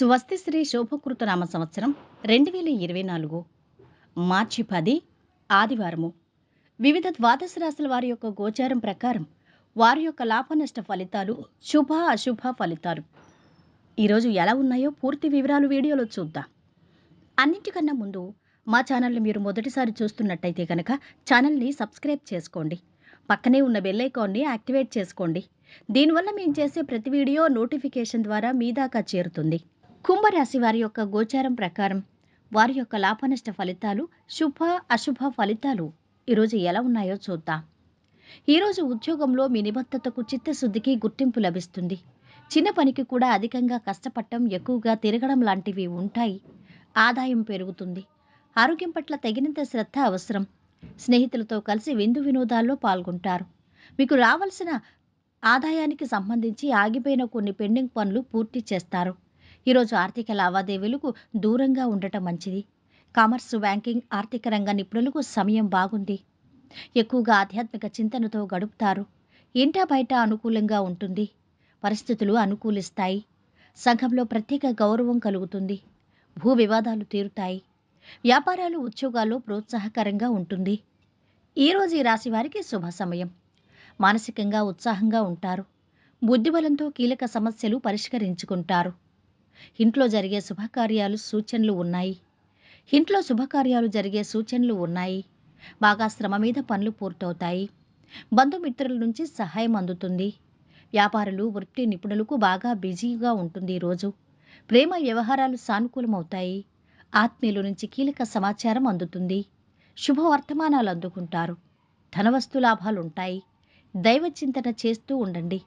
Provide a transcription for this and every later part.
స్వస్తి శ్రీ శోభకృతనామ సంవత్సరం రెండు వేల ఇరవై నాలుగు మార్చి పది ఆదివారము. వివిధ ద్వాదశ రాశుల వారి యొక్క గోచారం ప్రకారం వారి యొక్క లాభనష్ట ఫలితాలు శుభ అశుభ ఫలితాలు. ఈరోజు ఎలా ఉన్నాయో పూర్తి వివరాలు వీడియోలో చూద్దాం. అన్నింటికన్నా ముందు మా ఛానల్ని మీరు మొదటిసారి చూస్తున్నట్టయితే కనుక ఛానల్ని సబ్స్క్రైబ్ చేసుకోండి. పక్కనే ఉన్న బెల్ ఐకాన్ని యాక్టివేట్ చేసుకోండి. దీనివల్ల మేము చేసే ప్రతి వీడియో నోటిఫికేషన్ ద్వారా మీ దాకా చేరుతుంది. కుంభరాశి వారి యొక్క గోచారం ప్రకారం వారి యొక్క లాభనష్ట ఫలితాలు శుభ అశుభ ఫలితాలు ఈరోజు ఎలా ఉన్నాయో చూద్దాం. ఈరోజు ఉద్యోగంలో మీ నిబద్ధతకు చిత్తశుద్ధికి గుర్తింపు లభిస్తుంది. చిన్న పనికి కూడా అధికంగా కష్టపడటం ఎక్కువగా తిరగడం లాంటివి ఉంటాయి. ఆదాయం పెరుగుతుంది. ఆరోగ్యం పట్ల తగినంత శ్రద్ధ అవసరం. స్నేహితులతో కలిసి విందు వినోదాల్లో పాల్గొంటారు. మీకు రావాల్సిన ఆదాయానికి సంబంధించి ఆగిపోయిన కొన్ని పెండింగ్ పనులు పూర్తి చేస్తారు. ఈరోజు ఆర్థిక లావాదేవీలకు దూరంగా ఉండటం మంచిది. కామర్స్ బ్యాంకింగ్ ఆర్థిక రంగ నిపుణులకు సమయం బాగుంది. ఎక్కువగా ఆధ్యాత్మిక చింతనతో గడుపుతారు. ఇంటా బయట అనుకూలంగా ఉంటుంది? పరిస్థితులు అనుకూలిస్తాయి. సంఘంలో ప్రత్యేక గౌరవం కలుగుతుంది. భూ వివాదాలు తీరుతాయి. వ్యాపారాలు ఉద్యోగాల్లో ప్రోత్సాహకరంగా ఉంటుంది. ఈరోజు ఈ రాశి వారికి శుభ సమయం. మానసికంగా ఉత్సాహంగా ఉంటారు. బుద్ధిబలంతో కీలక సమస్యలు పరిష్కరించుకుంటారు. ఇంట్లో జరిగే శుభకార్యాలు సూచనలు ఉన్నాయి. ఇంట్లో శుభకార్యాలు జరిగే సూచనలు ఉన్నాయి. బాగా శ్రమ మీద పనులు పూర్తవుతాయి. బంధుమిత్రుల నుంచి సహాయం అందుతుంది. వ్యాపారులు వృత్తి నిపుణులకు బాగా బిజీగా ఉంటుంది ఈరోజు ప్రేమ వ్యవహారాలు సానుకూలమవుతాయి. ఆత్మీయుల నుంచి కీలక సమాచారం అందుతుంది. శుభవర్తమానాలు అందుకుంటారు. ధనవస్తు లాభాలుంటాయి. దైవ చింతన చేస్తూ ఉండండి.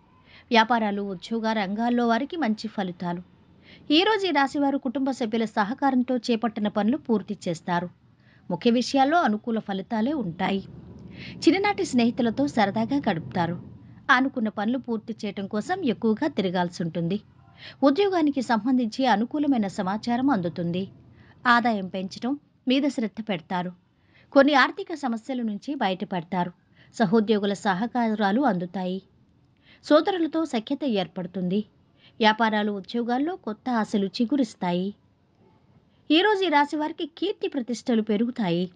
వ్యాపారాలు ఉద్యోగ రంగాల్లో వారికి మంచి ఫలితాలు. ఈరోజు ఈ రాశివారు కుటుంబ సభ్యుల సహకారంతో చేపట్టిన పనులు పూర్తి చేస్తారు. ముఖ్య విషయాల్లో అనుకూల ఫలితాలే ఉంటాయి. చిన్ననాటి స్నేహితులతో సరదాగా గడుపుతారు. అనుకున్న పనులు పూర్తి చేయటం కోసం ఎక్కువగా తిరగాల్సి ఉంటుంది. ఉద్యోగానికి సంబంధించి అనుకూలమైన సమాచారం అందుతుంది. ఆదాయం పెంచడం మీద శ్రద్ధ పెడతారు. కొన్ని ఆర్థిక సమస్యల నుంచి బయటపడతారు. సహోద్యోగుల సహకారాలు అందుతాయి. సోదరులతో సఖ్యత ఏర్పడుతుంది. వ్యాపారాలు ఉద్యోగాల్లో కొత్త ఆశలు చిగురిస్తాయి. ఈరోజు ఈ రాశి వారికి కీర్తి ప్రతిష్టలు పెరుగుతాయి.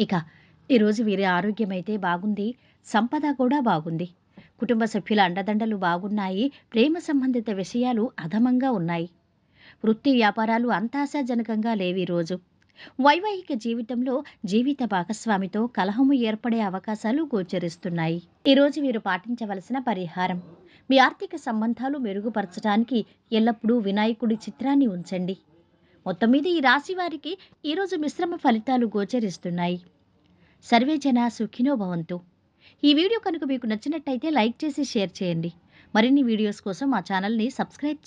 ఇక ఈరోజు వీరి ఆరోగ్యం అయితే బాగుంది సంపద కూడా బాగుంది. కుటుంబ సభ్యుల అండదండలు బాగున్నాయి ప్రేమ సంబంధిత విషయాలు అధమంగా ఉన్నాయి. వృత్తి వ్యాపారాలు అంతాశాజనకంగా లేవి రోజు. వైవాహిక జీవితంలో జీవిత భాగస్వామితో కలహము ఏర్పడే అవకాశాలు గోచరిస్తున్నాయి. ఈరోజు వీరు పాటించవలసిన పరిహారం మీ ఆర్థిక సంబంధాలు మెరుగుపరచడానికి ఎల్లప్పుడూ వినాయకుడి చిత్రాన్ని ఉంచండి. మొత్తం మీద ఈ రాశి వారికి ఈరోజు మిశ్రమ ఫలితాలు గోచరిస్తున్నాయి. సర్వే జన సుఖినో భవంతు. ఈ వీడియో కనుక మీకు నచ్చినట్టయితే లైక్ చేసి షేర్ చేయండి. మరిన్ని వీడియోస్ కోసం మా ఛానల్ని సబ్స్క్రైబ్